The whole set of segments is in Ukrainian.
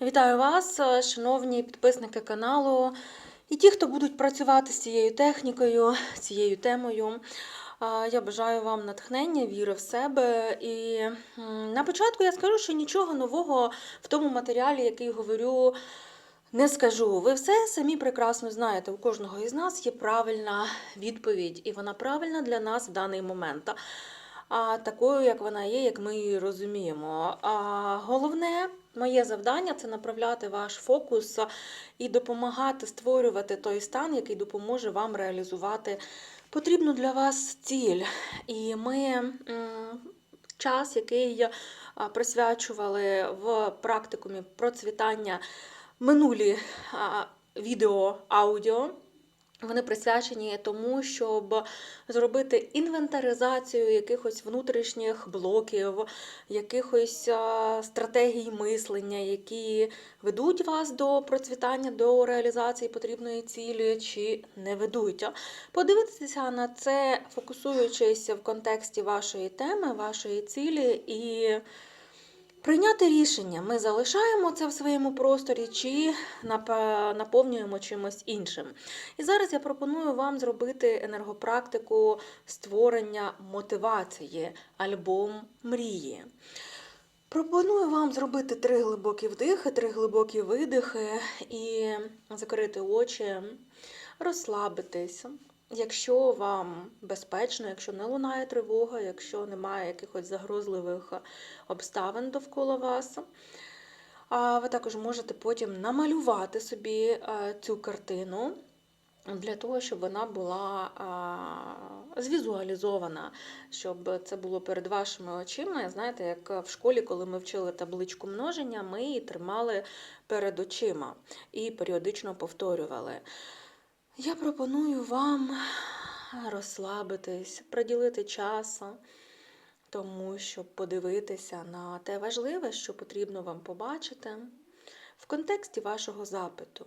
Вітаю вас, е, шановні підписники каналу і ті, хто будуть працювати з цією технікою, цією темою. Я бажаю вам натхнення, віри в себе. І на початку я скажу, що нічого нового в тому матеріалі, який говорю, не скажу. Ви все самі прекрасно знаєте. У кожного із нас є правильна відповідь, і вона правильна для нас в даний момент. А такою, як вона є, як ми її розуміємо. А головне моє завдання це направляти ваш фокус і допомагати створювати той стан, який допоможе вам реалізувати потрібну для вас ціль. І ми час, який присвячували в практикумі процвітання минулі відео, аудіо. Вони присвячені тому, щоб зробити інвентаризацію якихось внутрішніх блоків, якихось стратегій мислення, які ведуть вас до процвітання, до реалізації потрібної цілі, чи не ведуть. Подивитися на це, фокусуючись в контексті вашої теми, вашої цілі і. Прийняти рішення, ми залишаємо це в своєму просторі чи наповнюємо чимось іншим. І зараз я пропоную вам зробити енергопрактику створення мотивації, альбом мрії. Пропоную вам зробити три глибокі вдихи, три глибокі видихи і закрити очі, розслабитись. Якщо вам безпечно, якщо не лунає тривога, якщо немає якихось загрозливих обставин довкола вас, ви також можете потім намалювати собі е, цю картину для того, щоб вона була звізуалізована, щоб це було перед вашими очима. Знаєте, як в школі, коли ми вчили табличку множення, ми її тримали перед очима і періодично повторювали. Я пропоную вам розслабитись, приділити час тому, щоб подивитися на те важливе, що потрібно вам побачити в контексті вашого запиту.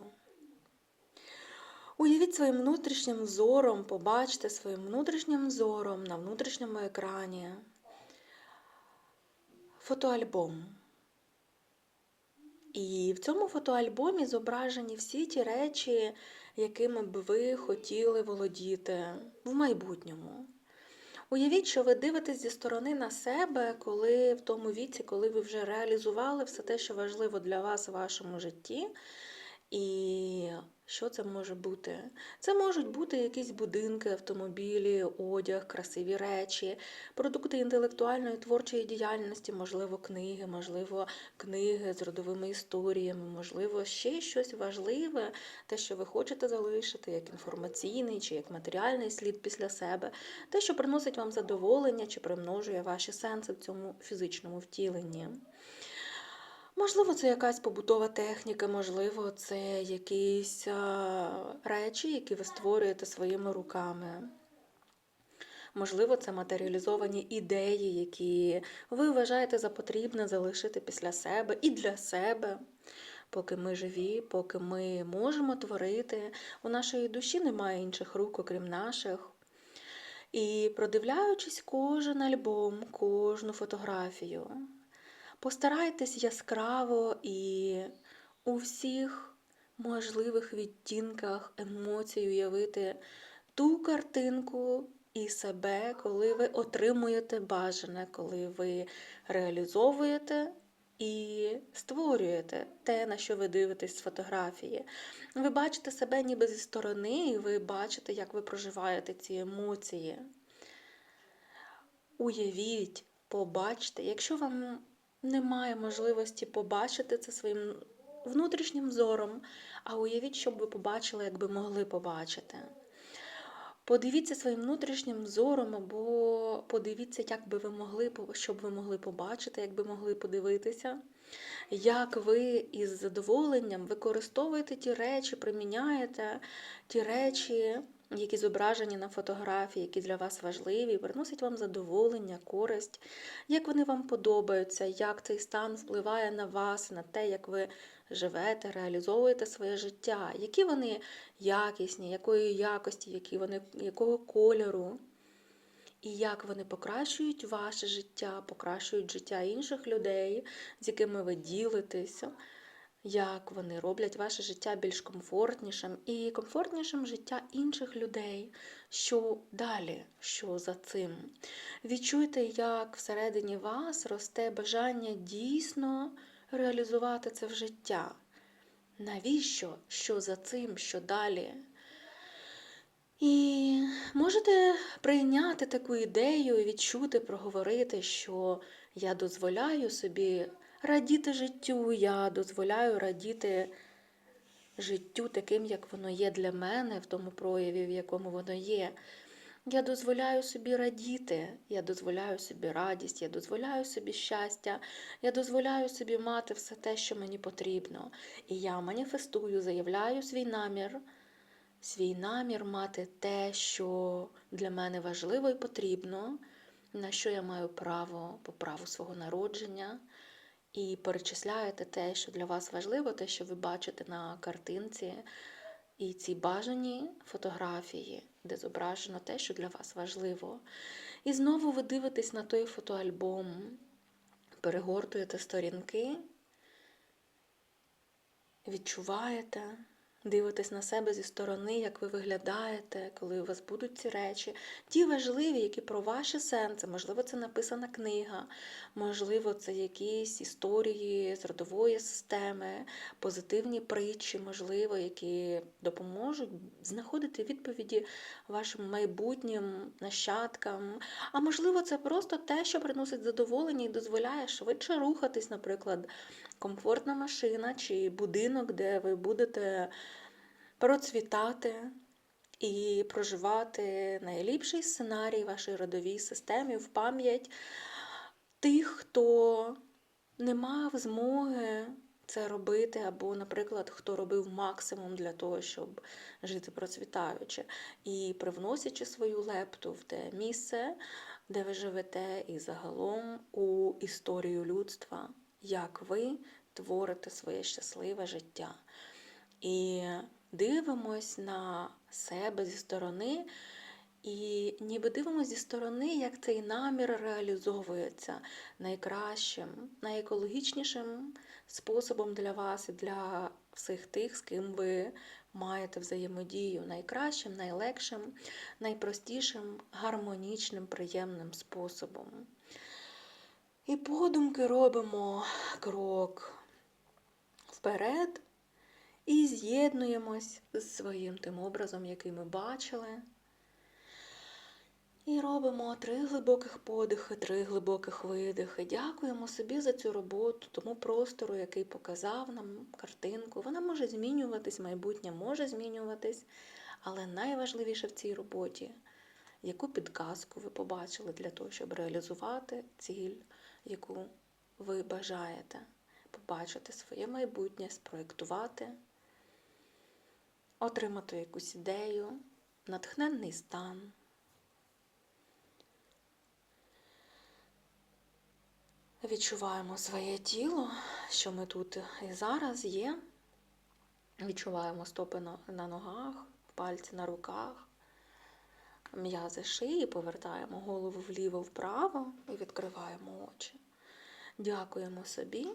Уявіть своїм внутрішнім взором, побачте своїм внутрішнім взором на внутрішньому екрані фотоальбом. І в цьому фотоальбомі зображені всі ті речі, якими б ви хотіли володіти в майбутньому. Уявіть, що ви дивитесь зі сторони на себе, коли в тому віці, коли ви вже реалізували все те, що важливо для вас в вашому житті. І що це може бути? Це можуть бути якісь будинки, автомобілі, одяг, красиві речі, продукти інтелектуальної творчої діяльності, можливо, книги, можливо, книги з родовими історіями, можливо, ще щось важливе, те, що ви хочете залишити, як інформаційний чи як матеріальний слід після себе, те, що приносить вам задоволення чи примножує ваші сенси в цьому фізичному втіленні. Можливо, це якась побутова техніка, можливо, це якісь речі, які ви створюєте своїми руками. Можливо, це матеріалізовані ідеї, які ви вважаєте за потрібне залишити після себе і для себе. Поки ми живі, поки ми можемо творити, у нашої душі немає інших рук, окрім наших. І продивляючись кожен альбом, кожну фотографію, Постарайтесь яскраво і у всіх можливих відтінках емоцій уявити ту картинку і себе, коли ви отримуєте бажане, коли ви реалізовуєте і створюєте те, на що ви дивитесь з фотографії. Ви бачите себе ніби зі сторони, і ви бачите, як ви проживаєте ці емоції. Уявіть, побачте, якщо вам немає можливості побачити це своїм внутрішнім зором, а уявіть, що б ви побачили, якби могли побачити. Подивіться своїм внутрішнім зором, або подивіться, як би ви могли, щоб ви могли побачити, як би могли подивитися, як ви із задоволенням використовуєте ті речі, приміняєте ті речі, які зображені на фотографії, які для вас важливі, приносять вам задоволення, користь, як вони вам подобаються, як цей стан впливає на вас, на те, як ви живете, реалізовуєте своє життя, які вони якісні, якої якості, які вони, якого кольору. І як вони покращують ваше життя, покращують життя інших людей, з якими ви ділитеся. Як вони роблять ваше життя більш комфортнішим і комфортнішим життя інших людей. Що далі, що за цим? Відчуйте, як всередині вас росте бажання дійсно реалізувати це в життя. Навіщо? Що за цим, що далі? І можете прийняти таку ідею і відчути, проговорити, що я дозволяю собі радіти життю, я дозволяю радіти життю таким, як воно є для мене, в тому прояві, в якому воно є. Я дозволяю собі радіти, я дозволяю собі радість, я дозволяю собі щастя, я дозволяю собі мати все те, що мені потрібно. І я маніфестую, заявляю свій намір, свій намір мати те, що для мене важливо і потрібно, на що я маю право по праву свого народження. І перечисляєте те, що для вас важливо, те, що ви бачите на картинці, і ці бажані фотографії, де зображено те, що для вас важливо. І знову ви дивитесь на той фотоальбом, перегортуєте сторінки, відчуваєте, дивитесь на себе зі сторони, як ви виглядаєте, коли у вас будуть ці речі, ті важливі, які про ваше серце, можливо, це написана книга, можливо, це якісь історії з родової системи, позитивні притчі, можливо, які допоможуть знаходити відповіді вашим майбутнім нащадкам. А можливо, це просто те, що приносить задоволення і дозволяє швидше рухатись, наприклад, комфортна машина чи будинок, де ви будете процвітати і проживати найліпший сценарій вашій родовій системі в пам'ять тих, хто не мав змоги це робити, або, наприклад, хто робив максимум для того, щоб жити процвітаючи, і привносячи свою лепту в те місце, де ви живете, і загалом у історію людства, як ви творите своє щасливе життя. І дивимось на себе зі сторони, і ніби дивимося зі сторони, як цей намір реалізовується найкращим, найекологічнішим способом для вас і для всіх тих, з ким ви маєте взаємодію, найкращим, найлегшим, найпростішим, гармонічним, приємним способом. І подумки робимо крок вперед і з'єднуємось з своїм тим образом, який ми бачили. І робимо три глибоких подихи, три глибоких видихи. Дякуємо собі за цю роботу, тому простору, який показав нам картинку. Вона може змінюватись, майбутнє може змінюватись, але найважливіше в цій роботі, яку підказку ви побачили для того, щоб реалізувати ціль, яку ви бажаєте побачити своє майбутнє, спроєктувати, отримати якусь ідею, натхненний стан. Відчуваємо своє тіло, що ми тут і зараз є. Відчуваємо стопи на- ногах, пальці на руках, м'язи шиї, повертаємо голову вліво-вправо і відкриваємо очі. Дякуємо собі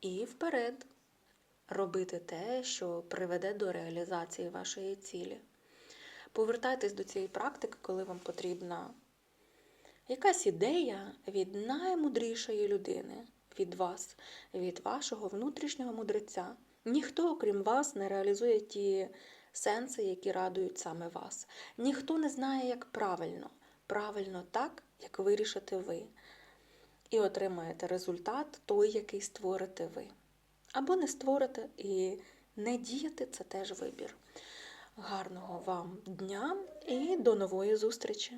і вперед робити те, що приведе до реалізації вашої цілі. Повертайтесь до цієї практики, коли вам потрібна якась ідея від наймудрішої людини, від вас, від вашого внутрішнього мудреця. Ніхто, окрім вас, не реалізує ті сенси, які радують саме вас. Ніхто не знає, як правильно. Правильно так, як вирішите ви. І отримаєте результат той, який створите ви. Або не створити і не діяти це теж вибір. Гарного вам дня і до нової зустрічі!